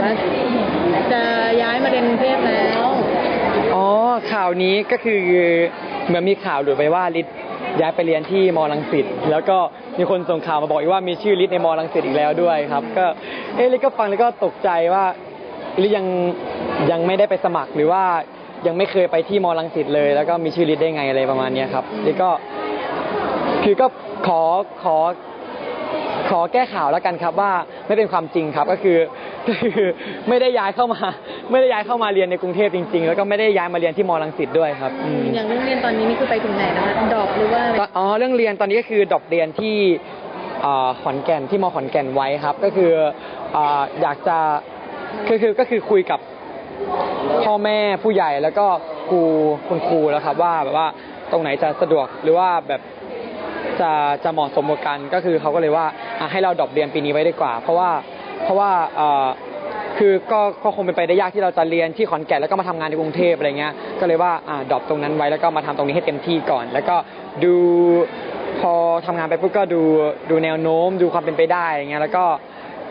ว่าเห็นว่าจะย้ายมาเรียนกรุงเทพแล้ว อ๋อข่าวนี้ก็คือเหมือนมีข่าวหลุดไปว่าลิศย้ายไปเรียนที่มอลังสิตแล้วก็มีคนส่งข่าวมาบอกอีกว่ามีชื่อลิศในมอลังสิตอีกแล้วด้วยครับ ก็เอ๊ลิศก็ฟังแล้วก็ตกใจว่าลิศยังยังไม่ได้ไปสมัครหรือว่ายังไม่เคยไปที่มอลังสิตเลย แล้วก็มีชื่อลิศได้ไงอะไรประมาณนี้ครับลิศก็คือก็ขอขอ ขอแก้ข่าวแล้วกันครับว่าไม่เป็นความจริงครับก็คือก็คือไม่ได้ย้ายเข้ามา ไม่ได้ย้ายเข้ามาเรียนในกรุงเทพจริง ๆ แล้วก็ไม่ได้ย้ายมาเรียนที่มอลังสิตด้วยครับอืมอย่างเรื่องเรียนตอนนี้นี่คือไปถึงไหนนะคะดรอปหรือว่าอะไรตอนอ๋อเรื่องเรียนตอนนี้ก็คือดรอปเรียนที่อ่าขอนแก่นที่มอขอนแก่นไว้ครับ ก็คืออ่าอยากจะคือคือก็คือคุยกับพ่อแม่ผู้ใหญ่แล้วก็ครูคุณครูแล้วครับว่าแบบว่าตรงไหนจะสะดวกหรือว่าแบบจะจะเหมาะสมกับกันก็คือเขาก็เลยว่าอะ ให้เราดรอปเรียนปีนี้ไว้ดีกว่า เพราะว่าเพราะว่าคือก็ก็คงเป็นไปได้ยากที่เราจะเรียนที่ขอนแก่นแล้วก็มาทำงานในกรุงเทพอะไรเงี้ยก็เลยว่าอ่าดรอปตรงนั้นไว้แล้วก็มาทำตรงนี้ให้เต็มที่ก่อน แล้วก็ดูพอทำงานไปปุ๊บก็ดูดูแนวโน้ม ดูความเป็นไปได้อย่างเงี้ยแล้วก็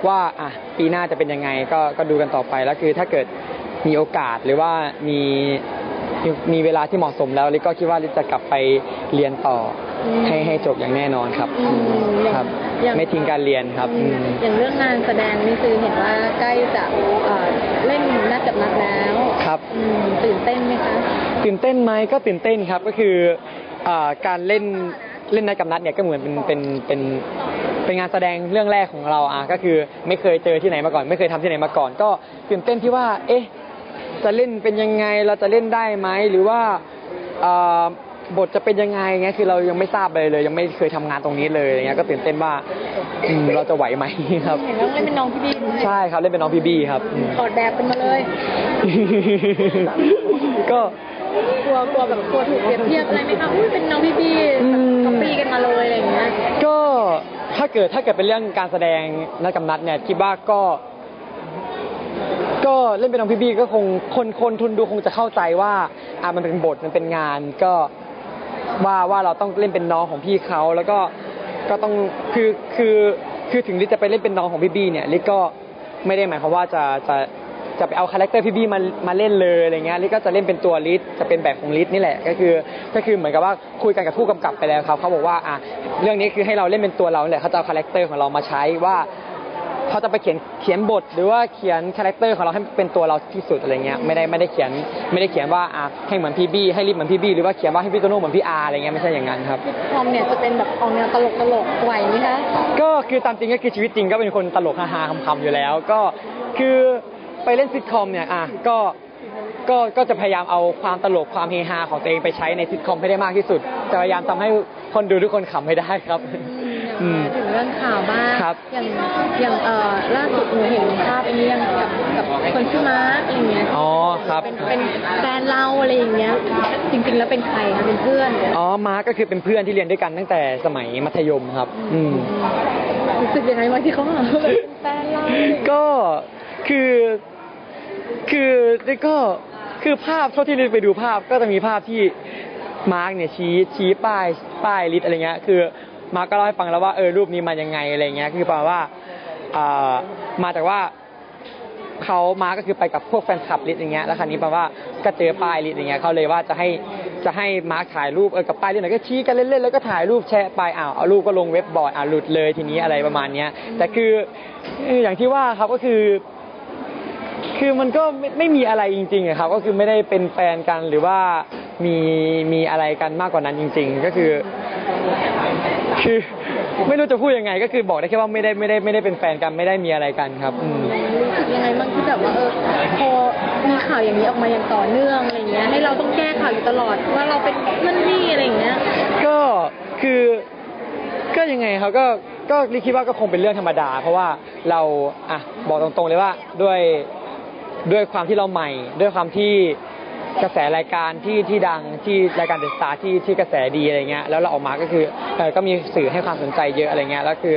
ว่าอะปีหน้าจะเป็นยังไงก็ก็ดูกันต่อไปแล้วคือถ้าเกิดมีโอกาสหรือว่ามี มีมีเวลาที่เหมาะสมแล้วลิก็คิดว่าลิจะกลับไปเรียนต่ออให้ให้จบอย่างแน่นอนครับอืมอย่างครับ อย่าง ไม่ทิ้งการเรียนครับอืม อย่างเรื่องงานแสดงนี่คือเห็นว่าใกล้จะเอ่อเล่นนัดกับนัดแล้วครับ อืมตื่นเต้นไหมคะ ตื่นเต้นไหมก็ตื่นเต้นครับก็คืออ่าการเล่นเล่นนัดกับนัดเนี่ยก็เหมือนเป็นเป็นเป็นเป็นงานแสดงเรื่องแรกของเราอะก็คือไม่เคยเจอที่ไหนมาก่อน ไม่เคยทำที่ไหนมาก่อน ก็ตื่นเต้นที่ว่า เอ๊ะ จะเล่นเป็นยังไงเราจะเล่นได้ไหมหรือว่าอ่าบทจะเป็นยังไงเงี้ยคือเรายังไม่ทราบเลยเลย ยังไม่เคยทำงานตรงนี้เลยอะไรเงี้ยก็ตื่นเต้นว่าอืมเราจะไหวไหมครับเห็นว่าเล่นเป็นน้องพี่บี้ด้วยใช่ครับเล่นเป็นน้องพี่บี้ครับอืมถอดแบบเป็นมาเลย ก็กลัวกลัวแบบกลัวถูกเปรียบเทียบอะไรไหมคะอุ้ยเป็นน้องพี่บี้อืมก๊อปปี้กันมาเลยอะไรอย่างเงี้ยก็ถ้าเกิดถ้าเกิดเป็นเรื่องการแสดงนัดกับนัดเนี่ยคิดว่าก็ ก็เล่นเป็นน้องพี่บี้ก็คงคนคนทุนดูคงจะเข้าใจว่าอะมันเป็นบทมันเป็นงานก็ว่าว่าเราต้องเล่นเป็นน้องของพี่เขาแล้วก็ก็ต้องคือคือคือถึงลิจะไปเล่นเป็นน้องของพี่บี้เนี่ยลิก็ไม่ได้หมายความว่าจะจะจะไปเอาคาแรคเตอร์พี่บี้มามาเล่นเลยอะไรเงี้ยลิก็จะเล่นเป็นตัวลิศจะเป็นแบบของลิศนี่แหละก็คือก็คือเหมือนกับว่าคุยกันกับผู้กำกับไปแล้วครับเขาบอกว่าอะเรื่องนี้คือให้เราเล่นเป็นตัวเราเนี่ยเขาจะเอาคาแรคเตอร์ของเรามาใช้ว่า เขาจะไปเขียนเขียนบท หรือว่าเขียนคาแรคเตอร์ของเราให้เป็นตัวเราที่สุดอะไรเงี้ยไม่ได้ไม่ได้เขียนไม่ได้เขียนว่าอะให้เหมือนพี่บี้ให้รีบเหมือนพี่บี้หรือว่าเขียนว่าให้พี่โตโน่เหมือนพี่อาร์อะไรเงี้ยไม่ใช่อย่างนั้นครับซิทคอมเนี่ยจะเป็นแบบออกแนวตลกตลกๆไหวไหมคะก็คือตามจริงก็คือชีวิตจริงก็เป็นคนตลกฮาๆคำๆอยู่แล้วก็คือไปเล่นซิทคอมเนี่ยอะก็ก็ก็จะพยายามเอาความตลกความเฮฮาของตัวเองไปใช้ในซิทคอมให้ได้มากที่สุดจะพยายามทำให้คนดูทุกคนขำให้ได้ครับ อืม ถึงเรื่องข่าวบ้างครับ อย่างอย่างเอ่อล่าสุดหนูเห็นภาพอันนี้ยังกับกับคนชื่อมาร์คอะไรอย่างเงี้ยอ๋อครับ เป็นเป็นแฟนเราอะไรอย่างเงี้ย จริงๆแล้วเป็นใครคะเป็นเพื่อนอ๋อ มาร์คก็คือเป็นเพื่อนที่เรียนด้วยกันตั้งแต่สมัยมัธยมครับ อืม รู้สึกยังไงวะที่เขาหาว่าเป็นแฟนเราอะไรอย่างเงี้ยก็คือคือนี่ก็คือภาพเท่าที่ลิศไปดูภาพก็จะมีภาพที่มาร์กเนี่ยชี้ชี้ป้ายป้ายลิศอะไรเงี้ยคือ มาร์ก็เล่าให้ฟังแล้วว่าเออรูปนี้มายังไงอะไรเงี้ยคือแปลว่าอ่ามาจากว่าเขามาร์กก็คือไปกับพวกแฟนคลับลิศอย่างเงี้ยแล้วคราวนี้แปลว่าก็เจอป้ายลิศอย่างเงี้ยเขาเลยว่าจะให้จะให้มาร์กถ่ายรูปเออกับป้ายลิศหน่อยก็ชี้กันเล่นๆแล้วก็ถ่ายรูปแชะไปอ้าวเอารูปก็ลงเว็บบอร์ดอ่าหลุดเลยทีนี้อะไรประมาณเนี้ยแต่คืออย่างที่ว่าครับก็คือคือมันก็ไม่ไม่มีอะไรจริงๆครับก็คือไม่ได้เป็นแฟนกันหรือว่ามีมีอะไรกันมากกว่านั้นจริง ๆ ก็คือ คือไม่รู้จะพูดยังไง ก็คือบอกได้แค่ว่าไม่ได้ไม่ได้ไม่ได้เป็นแฟนกันไม่ได้มีอะไรกันครับอืมรู้สึกยังไงบ้างที่แบบว่าเออพอมีข่าวอย่างนี้ออกมาอย่างต่อเนื่องอะไรอย่างเงี้ยให้เราต้องแก้ข่าวอยู่ตลอดว่าเราเป็นนั่นนี่อะไรอย่างเงี้ยก็คือก็ยังไงครับก็ก็ลิคิดว่าก็คงเป็นเรื่องธรรมดา เพราะว่าเราอะบอกตรงๆเลยว่าด้วยด้วยความที่เราใหม่ ด้วยความที่ กระแสรายการที่ที่ดังที่รายการเดอะสตาร์ที่ที่กระแสดีอะไรเงี้ยแล้วเราออกมาก็คือเออก็มีสื่อให้ความสนใจเยอะอะไรเงี้ยแล้วคือ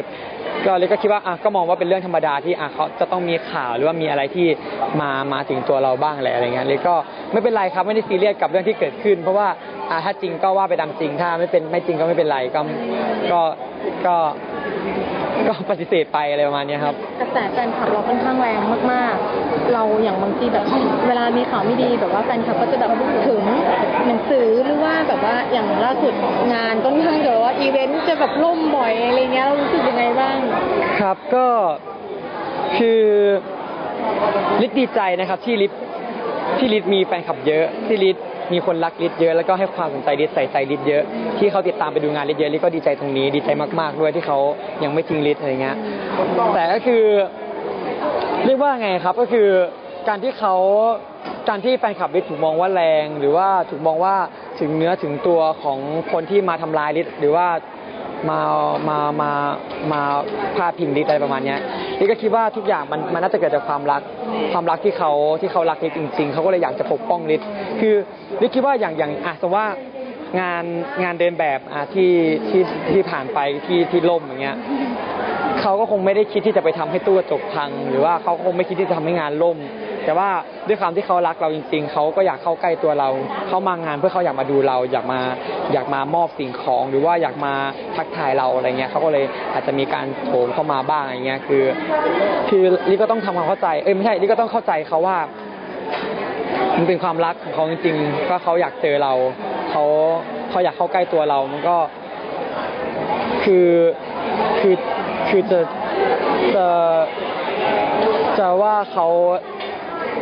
ก็เลยก็คิดว่าอะก็มองว่าเป็นเรื่องธรรมดาที่อะเขาจะต้องมีข่าวหรือว่ามีอะไรที่มามาถึงตัวเราบ้างแหละอะไรเงี้ยเลยก็ไม่เป็นไรครับไม่ได้ซีเรียสกับเรื่องที่เกิดขึ้น เพราะว่าอะถ้าจริงก็ว่าไปตามจริงถ้าไม่เป็นไม่จริงก็ไม่เป็นไรก็ก็ก็ ก็ปฏิเสธไปอะไรประมาณเนี้ยครับ กระแสแฟนคลับเราค่อนข้างแรงมากๆ เราอย่างบางทีแบบเวลามีข่าวไม่ดีแบบว่าแฟนคลับก็จะแบบถึงหนังสือหรือว่าแบบว่าอย่างล่าสุดงานต้นข้างเดี๋ยวว่าอีเวนต์จะแบบล่มบ่อยอะไรเงี้ยเรารู้สึกยังไงบ้าง ครับก็คือลิศดีใจนะครับที่ลิศที่ลิศมีแฟนคลับเยอะที่ลิศ มีคนรักลิศเยอะแล้วก็ให้ความสนใจลิศใส่ใจลิศเยอะ ที่เขาติดตามไปดูงานลิศเยอะลิศก็ดีใจตรงนี้ ดีใจมากๆด้วยที่เขายังไม่ทิ้งลิศอะไรเงี้ยแต่ก็คือ เรียกว่าไงครับก็คือการที่เขาการที่แฟนคลับลิศถูกมองว่าแรง หรือว่าถูกมองว่าถึงเนื้อถึงตัวของคนที่มาทำลายลิศหรือว่า มามามามาพาดพิงลิศอะไรประมาณเนี้ยลิศก็คิดว่าทุกอย่างมันมันน่าจะเกิดจากความรัก ความรักที่เขาที่เขารักลิศจริง ๆเขาก็เลยอยากจะปกป้องลิศคือลิศคิดว่าอย่างอย่างอะสมมติว่างานงานเดินแบบอะที่ที่ที่ผ่านไปที่ที่ล่มอย่างเงี้ยเขาก็คงไม่ได้คิดที่จะไปทำให้ตู้กระจกพัง หรือว่าเขาคงไม่คิดที่จะทำให้งานล่ม แต่ว่าด้วยความที่เขารักเราจริง ๆ เขาก็อยากเข้าใกล้ตัวเรา เข้ามางานเพื่อเขาอยากมาดูเรา อยากมาอยากมามอบสิ่งของ หรือว่าอยากมาทักทายเราอะไรเงี้ยเขาก็เลยอาจจะมีการโถมเข้ามาบ้างอะไรเงี้ยคือ คือลิก็ต้องทำความเข้าใจเอ้ยไม่ใช่ลิก็ต้องเข้าใจเขาว่า มันเป็นความรักของเขาจริงๆก็เขาอยากเจอเราเขาเขาอยากเข้าใกล้ตัวเรา มันก็ คือคือคือจะจะจะว่าเขา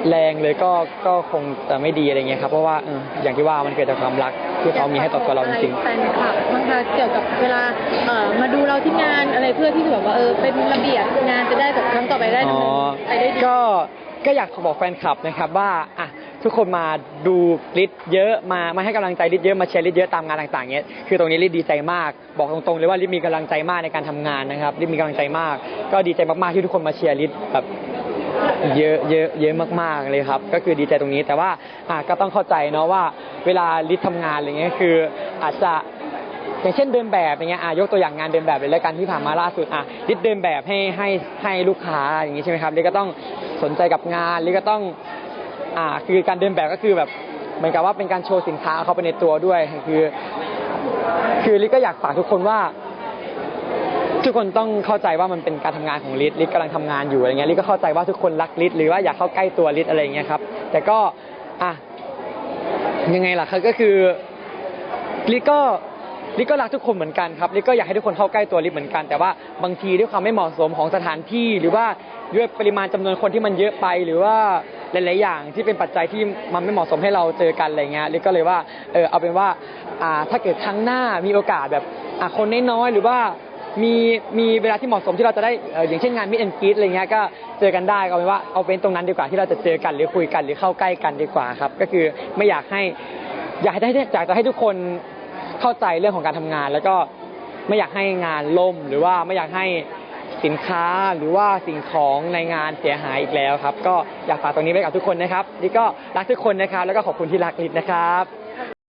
แรงเลยก็ก็คงจะไม่ดีอะไรเงี้ยครับ เพราะว่าเอออย่างที่ว่ามันเกิดจากความรักที่เขามีให้ต่อตัวเราจริงแฟนคลับมันคะเกี่ยวกับเวลาเอ่อมาดูเราที่งานอะไรเพื่อที่จะแบบว่าเออเป็นระเบียบงานจะได้แบบครั้งต่อไปได้ๆดำอ๋อเนินไปได้ดีก็ก็อยากบอกแฟนคลับนะครับว่าอะทุกคนมาดูลิศเยอะมามาให้กำลังใจลิศเยอะมาเชียร์ลิศเยอะตามงานต่างๆเนี้ยคือตรงนี้ลิศดีใจมาก บอกตรงๆเลยว่าลิศมีกำลังใจมากในการทำงานนะครับลิศมีกำลังใจมาก ก็ดีใจมากๆที่ทุกคนมาเชียร์ลิศแบบ เยอะเยอะเยอะมากๆเลยครับ ก็คือดีใจตรงนี้แต่ว่าอะก็ต้องเข้าใจเนาะว่าเวลาลิศทำงานอะไรเงี้ยคืออาจจะอย่างเช่นเดินแบบอย่างเงี้ยอะยกตัวอย่างงานเดินแบบเลยแล้วกันที่ผ่านมาล่าสุดอะลิศเดินแบบให้ให้ให้ลูกค้าอย่างงี้ใช่ไหมครับลิศก็ต้องสนใจกับงานลิศก็ต้องอ่าคือการเดินแบบก็คือแบบเหมือนกับว่าเป็นการโชว์สินค้าเขาไปในตัวด้วย คือ คือลิศก็อยากฝากทุกคนว่า ทุกคนต้องเข้าใจว่ามันเป็นการทำงานของลิศลิศกำลังทำงานอยู่อะไรเงี้ยลิศก็เข้าใจว่าทุกคนรักลิศหรือว่าอยากเข้าใกล้ตัวลิศอะไรเงี้ยครับ แต่ก็อะยังไงล่ะครับก็คือลิศก็ลิศก็รักทุกคนเหมือนกันครับลิศก็อยากให้ทุกคนเข้าใกล้ตัวลิศเหมือนกัน แต่ว่าบางทีด้วยความไม่เหมาะสมของสถานที่หรือว่าด้วยปริมาณจำนวนคนที่มันเยอะไปหรือว่าหลาย ๆ อย่างที่เป็นปัจจัยที่มันไม่เหมาะสมให้เราเจอกันอะไรเงี้ยลิศก็เลยว่าเออเอาเป็นว่าอ่าถ้าเกิดครั้งหน้ามีโอกาสแบบอะคนน้อยๆหรือว่า มีมีเวลาที่เหมาะสมที่เราจะได้เอ่ออย่างเช่นงานมิดแอนกีดอะไรเงี้ยก็เจอกันได้ก็เอาเป็นว่าเอาเป็นตรงนั้นดีกว่าที่เราจะเจอกันหรือคุยกันหรือเข้าใกล้กันดีกว่าครับ ก็คือไม่อยากให้อยากให้ได้อยากจะให้ทุกคนเข้าใจเรื่องของการทำงาน แล้วก็ไม่อยากให้งานล่ม หรือว่าไม่อยากให้สินค้าหรือว่าสิ่งของในงานเสียหายอีกแล้วครับ ก็อยากฝากตรงนี้ไว้กับทุกคนนะครับนี่ก็รักทุกคนนะครับ แล้วก็ขอบคุณที่รักลิศนะครับ